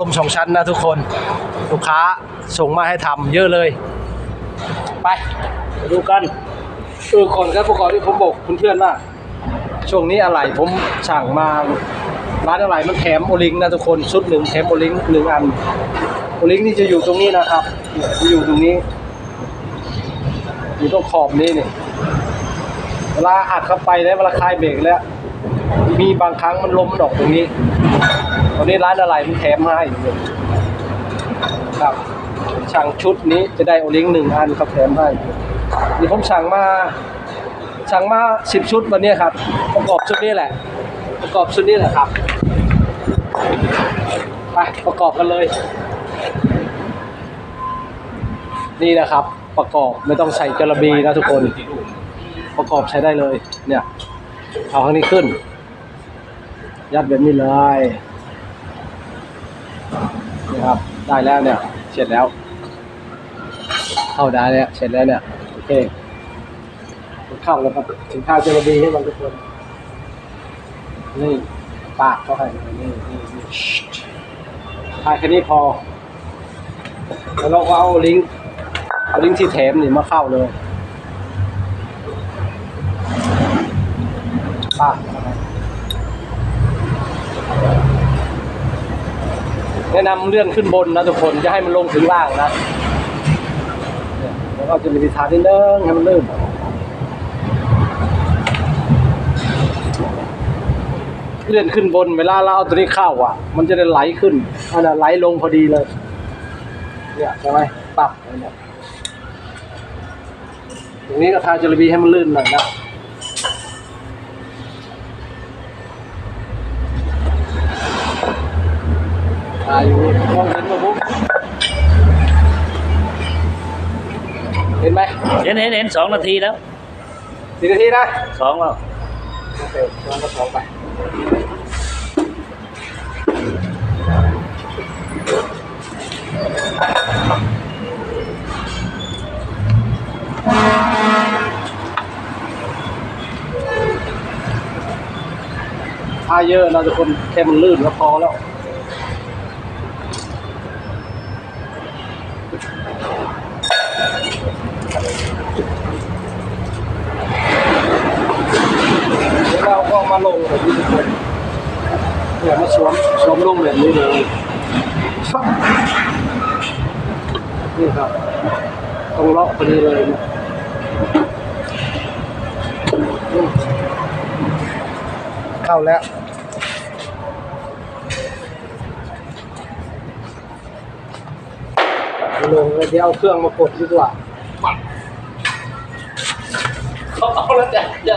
ลมสองชั้นนะทุกคนลูกค้าส่งมาให้ทำเยอะเลย ไปดูกันเออก่อนครับก่อนที่ผมบอกเพื่อนๆว่าช่วงนี้อะไรผมสั่งมาร้านอะไรมันแถมโอลิงนะทุกคนชุดหนึ่งแถมโอลิงหนึ่งอันโอลิงนี่จะอยู่ตรงนี้นะครับจะอยู่ตรงนี้ อยู่ตรงขอบนี้นี่เวลาอัดเข้าไปแล้วเวลาคลายเบรกแล้ว มีบางครั้งมันล้มมันออกตรงนี้ ตอนนี้ร้านอะไรมันแถมมาให้ครับช่างชุดนี้จะได้โอลิงหนึ่งอันครับแถมให้นี่ผมสั่งมาสั่งมาสิบชุดวันนี้ครับ ประกอบชุดนี้แหละ ประกอบชุดนี้แหละครับไปประกอบกันเลย นี่นะครับ ประกอบไม่ต้องใส่จระบีนะทุกคน ประกอบใช้ได้เลยเนี่ย เอาข้างนี้ขึ้น ยัดแบบนี้เลยนี่ครับ ได้แล้วเนี่ย เสร็จแล้ว เข้าได้เนี่ยเสร็จแล้วเนี่ย โอเคมันเข้าแล้วครับ ถึงข้าวเจลาบีให้มันทุกคน นี่ ปากเข้าให้นี่นี่นี่ทายแค่นี้พอ แล้วเราก็เอาลิงก์ เอาลิงก์ที่แถมนี่มาเข้าเลย บ้าไปแนะนำเลื่อนขึ้นบนนะทุกคนจะให้มันลงถึงล่างนะแล้วก็จะมีทางนิดนึงให้มันลื่นเลื่อนขึ้นบนเวลาเราเอาตัวนี้เข้าอะ มันจะได้ไหลขึ้นอันน่ะไหลลงพอดีเลยเนี่ยใช่ไหมปรับเนี่ยตรงนี้ก็ทาจระบีให้มันลื่นหน่อยนะ ทาอยู่มองเห็นไหมบุ๊กเห็นไหมเห็นเห็นเห็นสองนาทีแล้วสี่นาทีนะสองแล้วโอเคลองก็สองไปถ้าเยอะเราจะคนแค่มันลื่นก็พอแล้ว แล้วเราก็มาลงแบบนี้ทุกคนเนี่ยมาสวมสวมลงแบบนี้เลยฟักนี่ครับต้องเลาะไปนี้เลยนะเข้าแล้วลงเลยเดี๋ยวเอาเครื่องมากดดีกว่า 好了，再见。